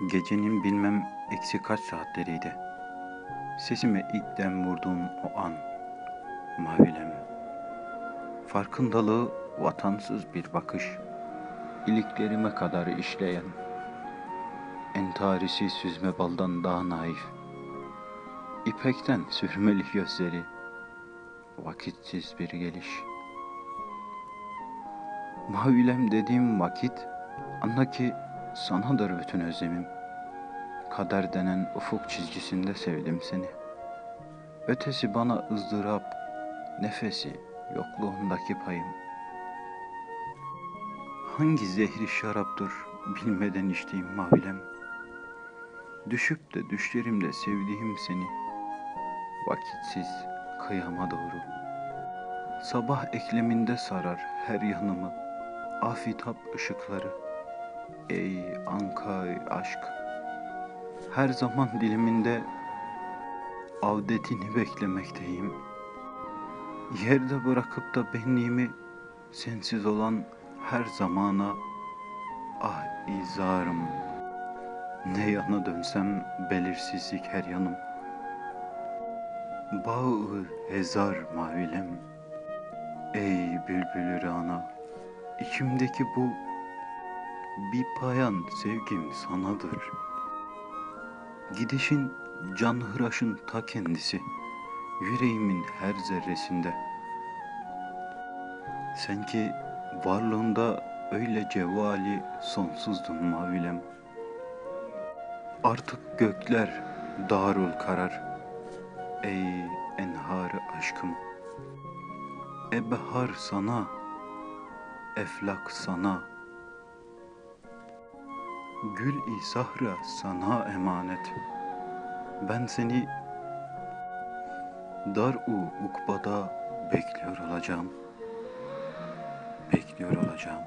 Gecenin bilmem eksi kaç saatleriydi. Sesime ilk dem vurduğun o an. Mavilem. Farkındalığı vatansız bir bakış. iliklerime kadar işleyen. Entarisi süzme baldan daha naif. İpekten sürmeli gözleri. Vakitsiz bir geliş. Mavilem dediğim vakit anla ki sanadır bütün özlemim. Kader denen ufuk çizgisinde sevdim seni. Ötesi bana ızdırap, nefesi, yokluğundaki payım. Hangi zehri şaraptır bilmeden içtiğim mavilem. Düşüp de düşlerimde sevdiğim seni. Vakitsiz kıyama doğru. Sabah ekleminde sarar her yanımı. Afitap ışıkları. Ey ankay aşk. Her zaman diliminde avdetini beklemekteyim. Yerde bırakıp da benliğimi sensiz olan her zamana ah izarım. Ne yana dönsem belirsizlik her yanım. Bağı hezar mavilem. Ey bülbülü rana, içimdeki bu bir payan sevgim sanadır. Gidişin can hıraşın ta kendisi, yüreğimin her zerresinde. Sen ki varlığında öyle cevali sonsuzdun mavilem. Artık gökler darul karar. Ey enharı aşkım. Ebhar sana, eflak sana. Gül-i sahra sana emanet. Ben seni dar-u ukbada bekliyor olacağım. Bekliyor olacağım.